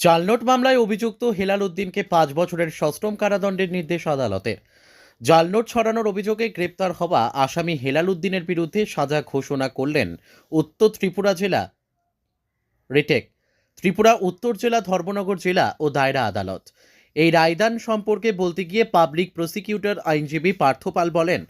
জালনোট মামলায় অভিযুক্ত হেলাল উদ্দিনকে পাঁচ বছরের সশ্রম কারাদণ্ডের নির্দেশ আদালতের জালনোট ছড়ানোর অভিযোগে গ্রেপ্তার হওয়া আসামি হেলাল উদ্দিনের বিরুদ্ধে সাজা ঘোষণা করলেন উত্তর ত্রিপুরা জেলা রিটেক, ত্রিপুরা উত্তর জেলা, ধর্মনগর জেলা ও দায়রা আদালত। এই রায়দান সম্পর্কে বলতে গিয়ে পাবলিক প্রসিকিউটর আইনজীবী পার্থপাল বলেন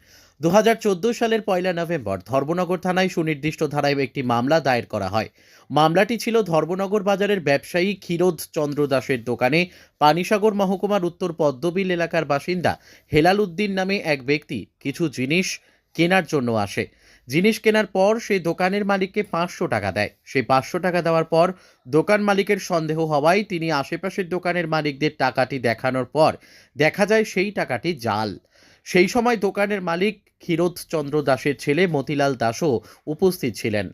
দু হাজার চোদ্দ সালের পয়লা নভেম্বর ধর্মনগর থানায় সুনির্দিষ্ট ধারায় একটি মামলা দায়ের করা হয়। মামলাটি ছিল ধর্মনগর বাজারের ব্যবসায়ী ক্ষীরোদ চন্দ্র দাসের দোকানে পানিসাগর মহকুমার উত্তর পদ্মবিল এলাকার বাসিন্দা হেলাল উদ্দিন নামে এক ব্যক্তি কিছু জিনিস কেনার জন্য আসে। জিনিস কেনার পর সেই দোকানের মালিককে পাঁচশো টাকা দেয়। সেই পাঁচশো টাকা দেওয়ার পর দোকান মালিকের সন্দেহ হওয়ায় তিনি আশেপাশের দোকানের মালিকদের টাকাটি দেখানোর পর দেখা যায় সেই টাকাটি জাল। সেই সময় দোকানের মালিক ক্ষীরোদ চন্দ্র দাসের ছেলে মতিলাল দাসও উপস্থিত ছিলেন।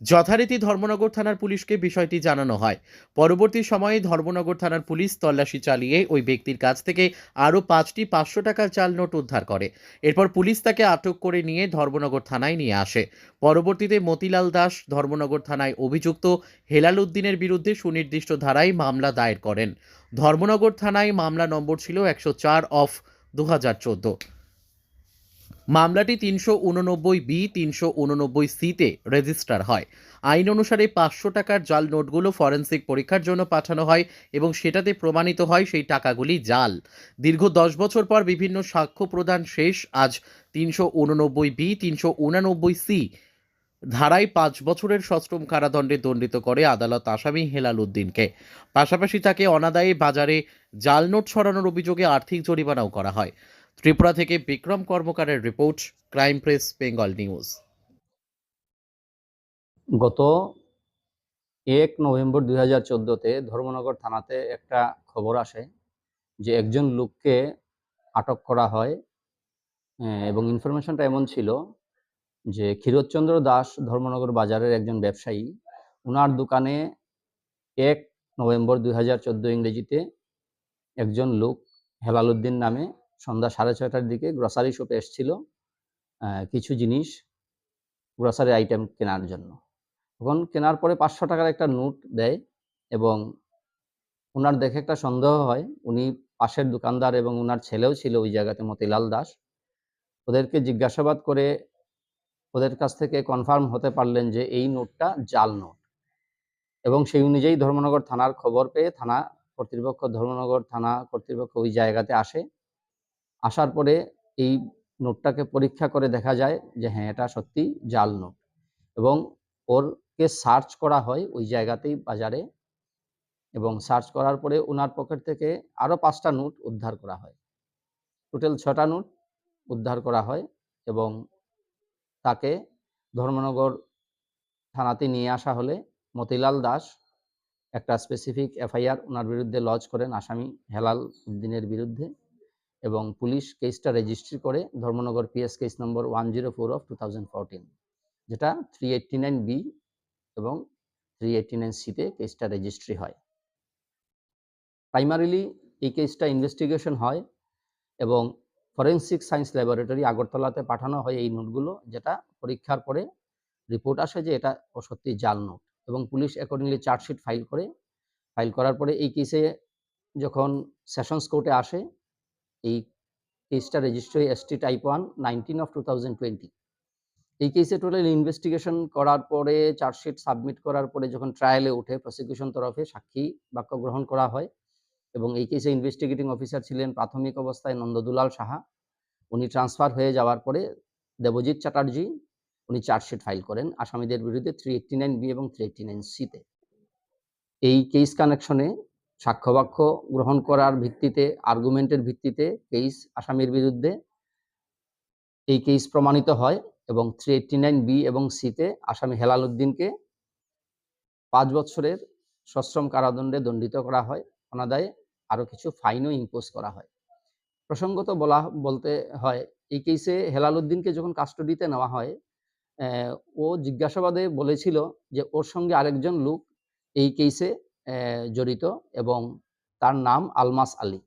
যথারীতি ধর্মনগর থানার পুলিশকে বিষয়টি জানানো হয়। পরবর্তী সময়ে ধর্মনগর থানার পুলিশ তল্লাশি চালিয়ে ওই ব্যক্তির কাছ থেকে আরও পাঁচটি পাঁচশো টাকার চাল নোট উদ্ধার করে। এরপর পুলিশ তাকে আটক করে নিয়ে ধর্মনগর থানায় নিয়ে আসে। পরবর্তীতে মতিলাল দাস ধর্মনগর থানায় অভিযুক্ত হেলাল উদ্দিনের বিরুদ্ধে সুনির্দিষ্ট ধারায় মামলা দায়ের করেন। ধর্মনগর থানায় মামলা নম্বর ছিল একশো চার অফ দু হাজার চোদ্দ। মামলাটি তিনশো উননব্বই বি, তিনশো উননব্বই সিতে রেজিস্টার হয়। আইন অনুসারে পাঁচশো টাকার জাল নোটগুলো ফরেন্সিক পরীক্ষার জন্য পাঠানো হয় এবং সেটাতে প্রমাণিত হয় সেই টাকাগুলি জাল। দীর্ঘ দশ বছর পর বিভিন্ন সাক্ষ্য প্রদান শেষ। আজ তিনশো উননব্বই বি, তিনশো উনানব্বই সি ধারায় পাঁচ বছরের সশ্রম কারাদণ্ডে দণ্ডিত করে আদালত আসামি হেলাল উদ্দিনকে। পাশাপাশি তাকে অনাদায়ে বাজারে জাল নোট ছড়ানোর অভিযোগে আর্থিক জরিমানাও করা হয়। ত্রিপুরা থেকে Bikram কর্মকারের report crime press Bengal news. গত এক নভেম্বর দুই হাজার চোদ্দোতে ধর্মনগর থানাতে একটা খবর আসে যে একজন লোককে আটক করা হয়। আহ, এবং ইনফরমেশনটা এমন ছিল যে ক্ষীরোদচন্দ্র দাস ধর্মনগর বাজারের একজন ব্যবসায়ী ওনার দোকানে এক নভেম্বর দুই হাজার চোদ্দ ইংরেজিতে একজন লোক হেলালুদ্দিন নামে সন্ধ্যা সাড়ে ছয়টার দিকে গ্রসারি শপে এসছিল কিছু জিনিস গ্রসারি আইটেম কেনার জন্য। তখন কেনার পরে পাঁচশো টাকার একটা নোট দেয় এবং ওনার দেখে একটা সন্দেহ হয়। উনি পাশের দোকানদার এবং ওনার ছেলেও ছিল ওই জায়গাতে, মতিলাল দাস। ওদেরকে জিজ্ঞাসাবাদ করে ওদের কাছ থেকে কনফার্ম হতে পারলেন যে এই নোটটা জাল নোট এবং সেই অনুযায়ী ধর্মনগর থানার খবর পেয়ে থানা কর্তৃপক্ষ, ধর্মনগর থানা কর্তৃপক্ষ ওই জায়গাতে আসে। আসার পরে এই নোটটাকে পরীক্ষা করে দেখা যায় যে হ্যাঁ এটা সত্যি জাল নোট। এবং ওরকে সার্চ করা হয় ওই জায়গাতেই বাজারে এবং সার্চ করার পরে ওনার পকেট থেকে আরও পাঁচটা নোট উদ্ধার করা হয়। টোটাল ছটা নোট উদ্ধার করা হয় এবং তাকে ধর্মনগর থানাতে নিয়ে আসা হলে মতিলাল দাস, একটা স্পেসিফিক এফআইআর ওনার বিরুদ্ধে লজ করেন আসামি হেলাল উদ্দিনের বিরুদ্ধে। এবং পুলিশ কেসটা রেজিস্ট্রি করে Dharmanagar PS case number one zero four of two thousand fourteen যেটা থ্রি এইট্টি নাইন বি এবং থ্রি এইট্টি নাইন সিতে কেসটা রেজিস্ট্রি হয়। প্রাইমারিলি এই কেসটা ইনভেস্টিগেশন হয় এবং ফরেন্সিক সায়েন্স ল্যাবরেটরি আগরতলাতে পাঠানো হয় এই নোটগুলো, যেটা পরীক্ষার পরে রিপোর্ট আসে যে এটা সত্যি জাল নোট এবং পুলিশ অ্যাকর্ডিংলি চার্জশিট ফাইল করে। ফাইল করার পরে এই কেসে যখন সেশনস কোর্টে আসে এই কেসটা registry ST type one nineteen of two thousand twenty এই কেসে টোটাল ইনভেস্টিগেশন করার পরে চার্জশিট সাবমিট করার পরে যখন ট্রায়ালে ওঠে প্রসিকিউশন তরফে সাক্ষী বাক্য গ্রহণ করা হয় এবং এই কেসে ইনভেস্টিগেটিং অফিসার ছিলেন প্রাথমিক অবস্থায় নন্দদুলাল সাহা। উনি ট্রান্সফার হয়ে যাওয়ার পরে দেবজিৎ চ্যাটার্জি, উনি চার্জশিট ফাইল করেন আসামিদের বিরুদ্ধে থ্রি এইট্টি নাইন বি এবং থ্রি এইট্টি নাইন সিতে এই কেস কানেকশনে সাক্ষ্যবাক্য গ্রহণ করার ভিত্তিতে আর্গুমেন্টের ভিত্তিতে কেস আসামির বিরুদ্ধে এই কেস প্রমাণিত হয় এবং থ্রি এইট্টি নাইন বি এবং সিতে আসামি হেলাল উদ্দিনকে পাঁচ বছরের সশ্রম কারাদণ্ডে দণ্ডিত করা হয়। অনাদায়ে আরও কিছু ফাইনও ইম্পোজ করা হয়। প্রসঙ্গত বলা, বলতে হয়, এই কেসে হেলাল উদ্দিনকে যখন কাস্টডিতে নেওয়া হয় ও জিজ্ঞাসাবাদে বলেছিল যে ওর সঙ্গে আরেকজন লোক এই কেসে জড়িত এবং তার নাম আলমাস আলী।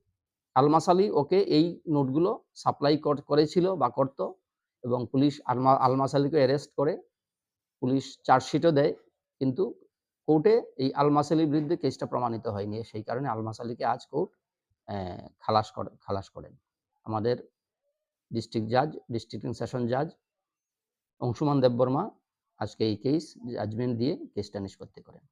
আলমাস আলী ওকে এই নোটগুলো সাপ্লাই করেছিল বা করত এবং পুলিশ আলমা, আলমাস আলীকে অ্যারেস্ট করে। পুলিশ চার্জশিটও দেয়, কিন্তু কোর্টে এই আলমাস আলীর বিরুদ্ধে কেসটা প্রমাণিত হয়নি। সেই কারণে আলমাস আলীকে আজ কোর্ট খালাস করে, খালাস করেন। আমাদের ডিস্ট্রিক্ট জাজ ডিস্ট্রিক্ট সেশন জাজ অংশুমান দেববর্মা আজকে এই কেস জাজমেন্ট দিয়ে কেসটা নিষ্পত্তি করেন।